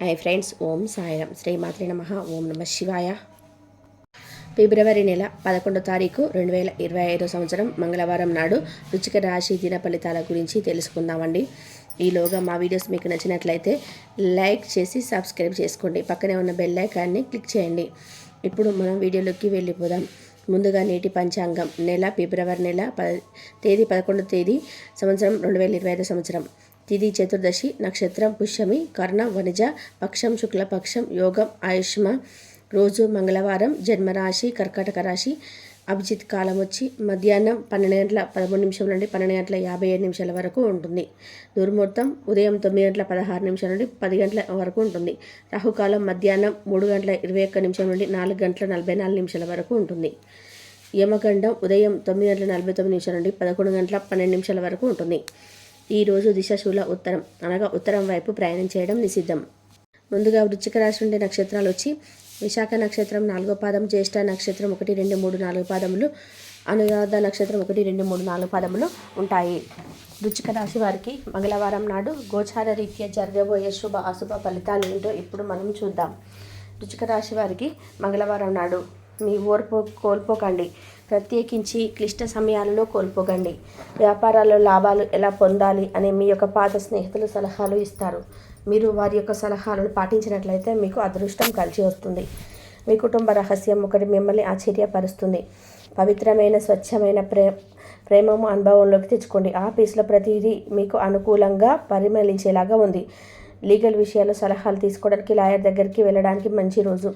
Hi friends ఓం సాయిరామ్. శ్రీమాత్రి నమ. ఓం నమ శివాయ. ఫిబ్రవరి నెల పదకొండో తారీఖు రెండు వేల ఇరవై ఐదో సంవత్సరం మంగళవారం నాడు రుచిక రాశి దిన ఫలితాల గురించి తెలుసుకుందామండి. ఈలోగా మా వీడియోస్ మీకు నచ్చినట్లయితే లైక్ చేసి సబ్స్క్రైబ్ చేసుకోండి. పక్కనే ఉన్న బెల్ ఐకాన్ని క్లిక్ చేయండి. ఇప్పుడు మనం వీడియోలోకి వెళ్ళిపోదాం. ముందుగా నేటి పంచాంగం. నెల ఫిబ్రవరి నెల ప తేదీ పదకొండో తేదీ సంవత్సరం రెండు వేల ఇరవై ఐదో సంవత్సరం. తిది చతుర్దశి నక్షత్రం పుష్యమి కర్ణ వనిజ పక్షం శుక్లపక్షం యోగం ఆయుష్మ. రోజు మంగళవారం జన్మరాశి కర్కాటక రాశి. అభిజిత్ కాలం వచ్చి మధ్యాహ్నం పన్నెండు గంటల పదమూడు నిమిషం నుండి పన్నెండు గంటల యాభై ఏడు నిమిషాల వరకు ఉంటుంది. దుర్ముహూర్తం ఉదయం తొమ్మిది గంటల పదహారు నిమిషాల నుండి పది గంటల వరకు ఉంటుంది. రాహుకాలం మధ్యాహ్నం మూడు గంటల ఇరవై ఒక్క నిమిషం నుండి నాలుగు గంటల నలభై నాలుగు నిమిషాల వరకు ఉంటుంది. యమగండం ఉదయం తొమ్మిది గంటల నలభై తొమ్మిది నిమిషాల నుండి పదకొండు గంటల పన్నెండు నిమిషాల వరకు ఉంటుంది. ఈ రోజు దిశశూల ఉత్తరం. అనగా ఉత్తరం వైపు ప్రయాణం చేయడం నిషిద్ధం. ముందుగా వృచ్చిక రాశి ఉండే నక్షత్రాలు వచ్చి విశాఖ నక్షత్రం నాలుగో పాదం జ్యేష్ఠ నక్షత్రం ఒకటి రెండు మూడు నాలుగు పాదములు అనురాధ నక్షత్రం ఒకటి రెండు మూడు నాలుగు పాదములు ఉంటాయి. వృచ్చిక రాశి వారికి మంగళవారం నాడు గోచార రీత్యా జరగబోయే శుభ అశుభ ఫలితాలు ఏంటో ఇప్పుడు మనం చూద్దాం. వృచ్చిక రాశి వారికి మంగళవారం నాడు మీ ఓర్పు కోల్పోకండి. ప్రత్యేకించి క్లిష్ట సమయాలలో కోల్పోకండి. వ్యాపారాల్లో లాభాలు ఎలా పొందాలి అనే మీ యొక్క పాత స్నేహితులు సలహాలు ఇస్తారు. మీరు వారి యొక్క సలహాలను పాటించినట్లయితే మీకు అదృష్టం కలిసి వస్తుంది. మీ కుటుంబ రహస్యం ఒకటి మిమ్మల్ని ఆశ్చర్యపరుస్తుంది. పవిత్రమైన స్వచ్ఛమైన ప్రే ప్రేమము అనుభవంలోకి తెచ్చుకోండి. ఆఫీస్లో ప్రతిదీ మీకు అనుకూలంగా పరిమళించేలాగా ఉంది. లీగల్ విషయాల్లో సలహాలు తీసుకోవడానికి లాయర్ దగ్గరికి వెళ్ళడానికి మంచి రోజు.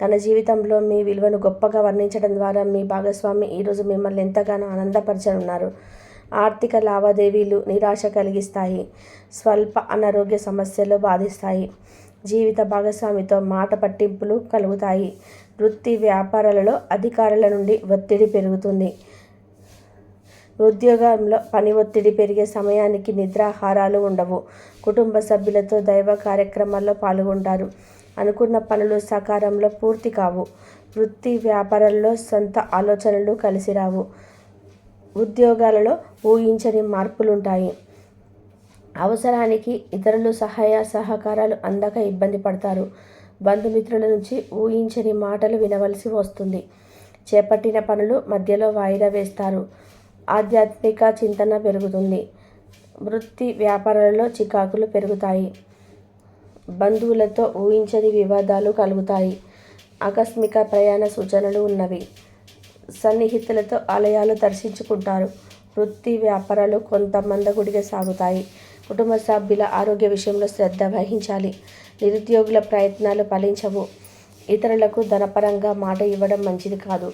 తన జీవితంలో మీ విలువను గొప్పగా వర్ణించడం ద్వారా మీ భాగస్వామి ఈరోజు మిమ్మల్ని ఎంతగానో ఆనందపరచనున్నారు. ఆర్థిక లావాదేవీలు నిరాశ కలిగిస్తాయి స్వల్ప అనారోగ్య సమస్యలు బాధిస్తాయి జీవిత భాగస్వామితో మాట పట్టింపులు కలుగుతాయి వృత్తి వ్యాపారాలలో అధికారుల నుండి ఒత్తిడి పెరుగుతుంది. ఉద్యోగంలో పని ఒత్తిడి పెరిగే సమయానికి నిద్రాహారాలు ఉండవు. కుటుంబ సభ్యులతో దైవ కార్యక్రమాల్లో పాల్గొంటారు. అనుకున్న పనులు సకాలంలో పూర్తి కావు. వృత్తి వ్యాపారాల్లో సొంత ఆలోచనలు కలిసి రావు. ఉద్యోగాలలో ఊహించని మార్పులుంటాయి. అవసరానికి ఇతరులు సహాయ సహకారాలు అందక ఇబ్బంది పడతారు. బంధుమిత్రుల నుంచి ఊహించని మాటలు వినవలసి వస్తుంది. చేపట్టిన పనులు మధ్యలో వాయిదా వేస్తారు. ఆధ్యాత్మిక చింతన పెరుగుతుంది. వృత్తి వ్యాపారాలలో చికాకులు పెరుగుతాయి. బంధువులతో ఊహించని వివాదాలు కలుగుతాయి. ఆకస్మిక ప్రయాణ సూచనలు ఉన్నవి. సన్నిహితులతో ఆలయాలు దర్శించుకుంటారు. వృత్తి వ్యాపారాలు కొంత మందగుడిగా సాగుతాయి. కుటుంబ సభ్యుల ఆరోగ్య విషయంలో శ్రద్ధ వహించాలి. నిరుద్యోగుల ప్రయత్నాలు ఫలించవు. ఇతరులకు ధనపరంగా మాట ఇవ్వడం మంచిది కాదు.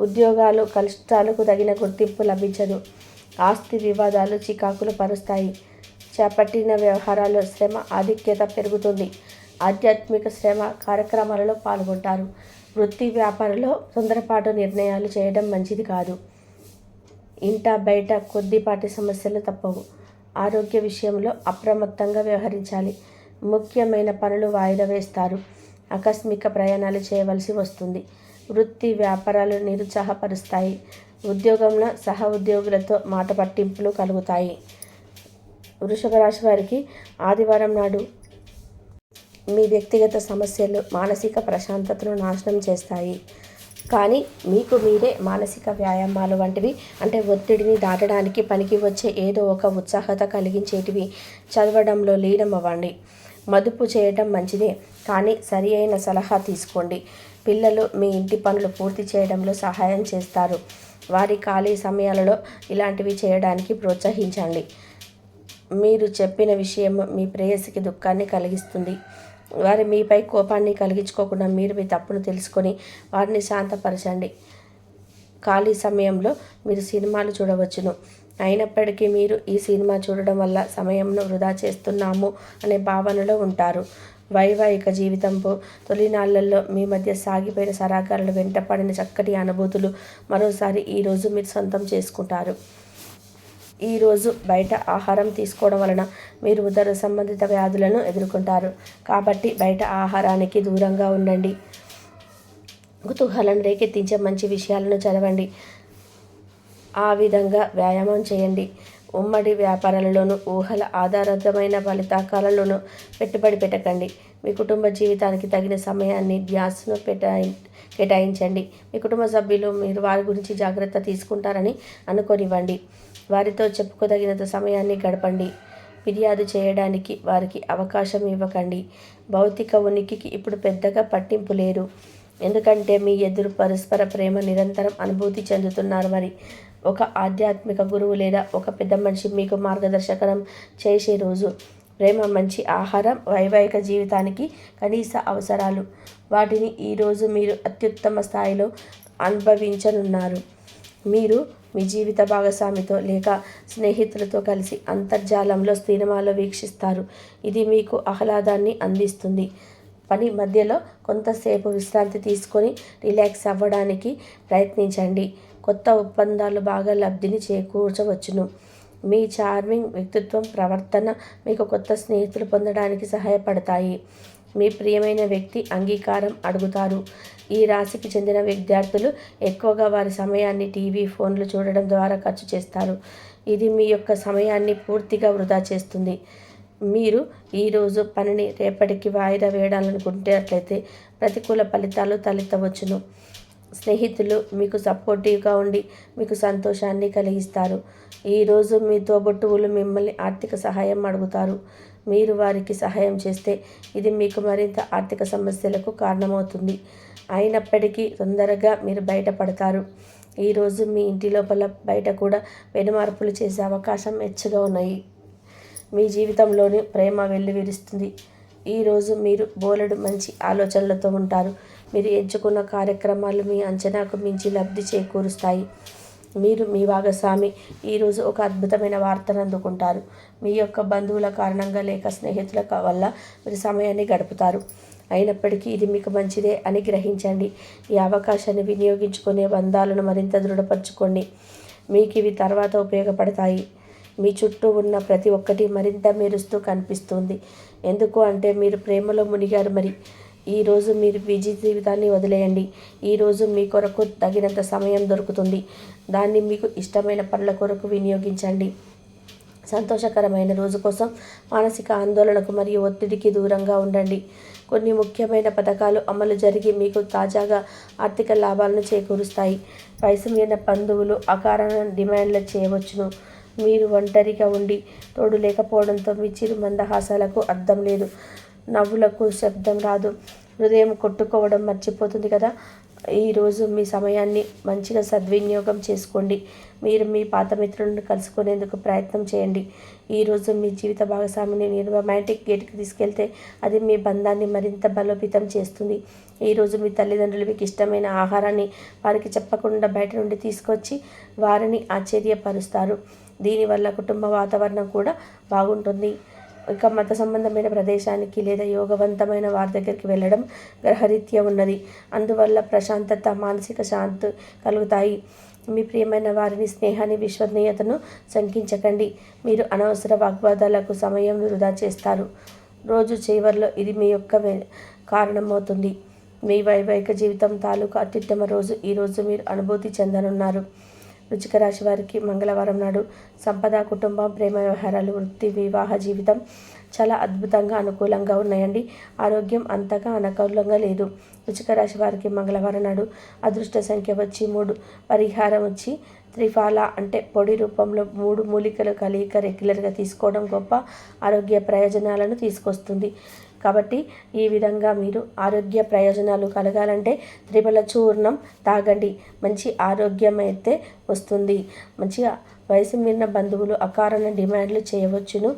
ఉద్యోగాలు కష్టాలకు తగిన గుర్తింపు లభించదు. ఆస్తి వివాదాలు చికాకులు పరుస్తాయి. చేపట్టిన వ్యవహారాల్లో శ్రమ ఆధిక్యత పెరుగుతుంది. ఆధ్యాత్మిక శ్రమ కార్యక్రమాలలో పాల్గొంటారు. వృత్తి వ్యాపారంలో తొందరపాటు నిర్ణయాలు చేయడం మంచిది కాదు. ఇంట బయట కొద్దిపాటి సమస్యలు తప్పవు. ఆరోగ్య విషయంలో అప్రమత్తంగా వ్యవహరించాలి. ముఖ్యమైన పనులు వాయిదా వేస్తారు. ఆకస్మిక ప్రయాణాలు చేయవలసి వస్తుంది. వృత్తి వ్యాపారాలు నిరుత్సాహపరుస్తాయి. ఉద్యోగంలో సహ ఉద్యోగులతో మాట పట్టింపులు కలుగుతాయి. వృషభ రాశి వారికి ఆదివారం నాడు మీ వ్యక్తిగత సమస్యలు మానసిక ప్రశాంతతను నాశనం చేస్తాయి. కానీ మీకు మీరే మానసిక వ్యాయామాలు వంటివి అంటే ఒత్తిడిని దాటడానికి పనికి వచ్చే ఏదో ఒక ఉత్సాహత కలిగించేటివి చదవడంలో లీనం అవ్వండి. మదుపు చేయటం మంచిదే కానీ సరి అయిన సలహా తీసుకోండి. పిల్లలు మీ ఇంటి పనులు పూర్తి చేయడంలో సహాయం చేస్తారు. వారి ఖాళీ సమయాలలో ఇలాంటివి చేయడానికి ప్రోత్సహించండి. మీరు చెప్పిన విషయం మీ ప్రేయసికి దుఃఖాన్ని కలిగిస్తుంది. వారి మీపై కోపాన్ని కలిగించుకోకుండా మీరు మీ తప్పును తెలుసుకొని వారిని శాంతపరచండి. ఖాళీ సమయంలో మీరు సినిమాలు చూడవచ్చును. అయినప్పటికీ మీరు ఈ సినిమా చూడడం వల్ల సమయంను వృధా చేస్తున్నాము అనే భావనలో ఉంటారు. వైవాహిక జీవితంపు తొలినాళ్ళలో మీ మధ్య సాగిపోయిన సరాకారులు వెంటపడిన చక్కటి అనుభూతులు మరోసారి ఈరోజు మీరు సొంతం చేసుకుంటారు. ఈరోజు బయట ఆహారం తీసుకోవడం వలన మీరు ఉదర సంబంధిత వ్యాధులను ఎదుర్కొంటారు. కాబట్టి బయట ఆహారానికి దూరంగా ఉండండి. కుతూహలం రేకెత్తించే మంచి విషయాలను చదవండి. ఆ విధంగా వ్యాయామం చేయండి. ఉమ్మడి వ్యాపారాలలోనూ ఊహల ఆధారితమైన ఫలితాకాలలోనూ పెట్టుబడి పెట్టకండి. మీ కుటుంబ జీవితానికి తగిన సమయాన్ని ధ్యాసను పెట్టాయి కేటాయించండి. మీ కుటుంబ సభ్యులు మీరు వారి గురించి జాగ్రత్త తీసుకుంటారని అనుకోనివ్వండి. వారితో చెప్పుకోదగినంత సమయాన్ని గడపండి. ఫిర్యాదు చేయడానికి వారికి అవకాశం ఇవ్వకండి. భౌతిక ఉనికికి ఇప్పుడు పెద్దగా పట్టింపు లేరు. ఎందుకంటే మీ ఎదురు పరస్పర ప్రేమ నిరంతరం అనుభూతి చెందుతున్నారు మరి. ఒక ఆధ్యాత్మిక గురువు లేదా ఒక పెద్ద మనిషి మీకు మార్గదర్శకం చేసే రోజు. ప్రేమ మంచి ఆహారం వైవాహిక జీవితానికి కనీస అవసరాలు. వాటిని ఈరోజు మీరు అత్యుత్తమ స్థాయిలో అనుభవించనున్నారు. మీరు మీ జీవిత భాగస్వామితో లేక స్నేహితులతో కలిసి అంతర్జాలంలో సినిమాలో వీక్షిస్తారు. ఇది మీకు ఆహ్లాదాన్ని అందిస్తుంది. పని మధ్యలో కొంతసేపు విశ్రాంతి తీసుకొని రిలాక్స్ అవ్వడానికి ప్రయత్నించండి. కొత్త ఒప్పందాలు బాగా లబ్ధిని చేకూర్చవచ్చును. మీ చార్మింగ్ వ్యక్తిత్వం ప్రవర్తన మీకు కొత్త స్నేహితులు పొందడానికి సహాయపడతాయి. మీ ప్రియమైన వ్యక్తి అంగీకారం అడుగుతారు. ఈ రాశికి చెందిన విద్యార్థులు ఎక్కువగా వారి సమయాన్ని టీవీ ఫోన్లు చూడడం ద్వారా ఖర్చు చేస్తారు. ఇది మీ యొక్క సమయాన్ని పూర్తిగా వృధా చేస్తుంది. మీరు ఈరోజు పనిని రేపటికి వాయిదా వేయాలనుకుంటున్నట్లయితే ప్రతికూల ఫలితాలు తలెత్తవచ్చును. స్నేహితులు మీకు సపోర్టివ్గా ఉండి మీకు సంతోషాన్ని కలిగిస్తారు. ఈరోజు మీ తోబుట్టువులు మిమ్మల్ని ఆర్థిక సహాయం అడుగుతారు. మీరు వారికి సహాయం చేస్తే ఇది మీకు మరింత ఆర్థిక సమస్యలకు కారణమవుతుంది. అయినప్పటికీ తొందరగా మీరు బయటపడతారు. ఈరోజు మీ ఇంటి లోపల బయట కూడా పెనుమార్పులు చేసే అవకాశం హెచ్చుగా ఉన్నాయి. మీ జీవితంలోని ప్రేమ వెల్లువిరుస్తుంది ఈరోజు మీరు బోలెడు మంచి ఆలోచనలతో ఉంటారు. మీరు ఎంచుకున్న కార్యక్రమాలు మీ అంచనాకు మించి లబ్ధి చేకూరుస్తాయి. మీరు మీ భాగస్వామి ఈరోజు ఒక అద్భుతమైన వార్తను అందుకుంటారు. మీ యొక్క బంధువుల కారణంగా లేక స్నేహితుల వల్ల మీరు సమయాన్ని గడుపుతారు. అయినప్పటికీ ఇది మీకు మంచిదే అని గ్రహించండి. ఈ అవకాశాన్ని వినియోగించుకునే బంధాలను మరింత దృఢపరచుకోండి. మీకు ఇవి తర్వాత ఉపయోగపడతాయి. మీ చుట్టూ ఉన్న ప్రతి ఒక్కటి మరింత మెరుస్తూ కనిపిస్తుంది. ఎందుకు అంటే మీరు ప్రేమలో మునిగారు మరి. ఈరోజు మీరు బిజీ జీవితాన్ని వదిలేయండి. ఈరోజు మీ కొరకు తగినంత సమయం దొరుకుతుంది. దాన్ని మీకు ఇష్టమైన పనుల కొరకు వినియోగించండి. సంతోషకరమైన రోజు కోసం మానసిక ఆందోళనకు మరియు ఒత్తిడికి దూరంగా ఉండండి. కొన్ని ముఖ్యమైన పథకాలు అమలు జరిగి మీకు తాజాగా ఆర్థిక లాభాలను చేకూరుస్తాయి. వయసు మీద బంధువులు అకారణ డిమాండ్లు చేయవచ్చును. మీరు ఒంటరిగా ఉండి తోడు లేకపోవడంతో మీ చిరు మందహాసాలకు అర్థం లేదు. నవ్వులకు శబ్దం రాదు. హృదయం కొట్టుకోవడం మర్చిపోతుంది కదా. ఈరోజు మీ సమయాన్ని మంచిగా సద్వినియోగం చేసుకోండి. మీరు మీ పాత మిత్రులను కలుసుకునేందుకు ప్రయత్నం చేయండి. ఈరోజు మీ జీవిత భాగస్వామిని మీరు రొమాంటిక్ గేట్కి తీసుకెళ్తే అది మీ బంధాన్ని మరింత బలోపేతం చేస్తుంది. ఈరోజు మీ తల్లిదండ్రులు మీకు ఇష్టమైన ఆహారాన్ని వారికి చెప్పకుండా బయట నుండి తీసుకొచ్చి వారిని ఆశ్చర్యపరుస్తారు. దీనివల్ల కుటుంబ వాతావరణం కూడా బాగుంటుంది. ఇక మత సంబంధమైన ప్రదేశానికి లేదా యోగవంతమైన వారి దగ్గరికి వెళ్ళడం గ్రహరీత్య ఉన్నది. అందువల్ల ప్రశాంతత మానసిక శాంతి కలుగుతాయి. మీ ప్రియమైన వారిని స్నేహాన్ని విశ్వసనీయతను శంకించకండి. మీరు అనవసర వాగ్వాదాలకు సమయం వృధా చేస్తారు. రోజు చివరిలో ఇది మీ యొక్క కారణమవుతుంది. మీ వైవాహిక జీవితం తాలూకు అత్యుత్తమ రోజు. ఈరోజు మీరు అనుభూతి చెందనున్నారు. వృచ్చిక రాశి వారికి మంగళవారం నాడు సంపద కుటుంబం ప్రేమ వ్యవహారాలు వృత్తి వివాహ జీవితం చాలా అద్భుతంగా అనుకూలంగా ఉన్నాయండి. ఆరోగ్యం అంతగా అనుకూలంగా లేదు. వృచ్చిక రాశి వారికి మంగళవారం నాడు అదృష్ట సంఖ్య వచ్చి మూడు పరిహారం వచ్చి త్రిఫాల అంటే పొడి రూపంలో మూడు మూలికలు కలియక రెగ్యులర్గా తీసుకోవడం గొప్ప ఆరోగ్య ప్రయోజనాలను తీసుకొస్తుంది. కాబట్టి ఈ విధంగా మీరు ఆరోగ్య ప్రయోజనాలు కలగాలంటే త్రిఫల చూర్ణం తాగండి. మంచి ఆరోగ్యం అయితే వస్తుంది. మంచిగా వయసు మీరిన బంధువులు అకారణ డిమాండ్లు చేయవచ్చును.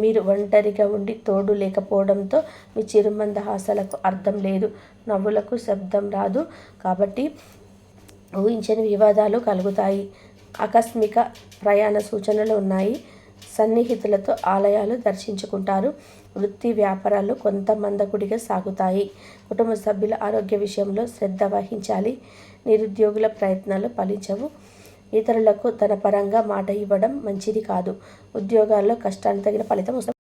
మీరు ఒంటరిగా ఉండి తోడు లేకపోవడంతో మీ చిరుమందహాసాలకు అర్థం లేదు. నవ్వులకు శబ్దం రాదు. కాబట్టి ఊహించని వివాదాలు కలుగుతాయి. ఆకస్మిక ప్రయాణ సూచనలు ఉన్నాయి. సన్నిహితులతో ఆలయాలు దర్శించుకుంటారు. వృత్తి వ్యాపారాలు కొంత మందకుడిగా సాగుతాయి. కుటుంబ సభ్యుల ఆరోగ్య విషయంలో శ్రద్ధ వహించాలి. నిరుద్యోగుల ప్రయత్నాలు ఫలించవు. ఇతరులకు తన పరంగా మాట ఇవ్వడం మంచిది కాదు. ఉద్యోగాల్లో కష్టానికి తగిన ఫలితం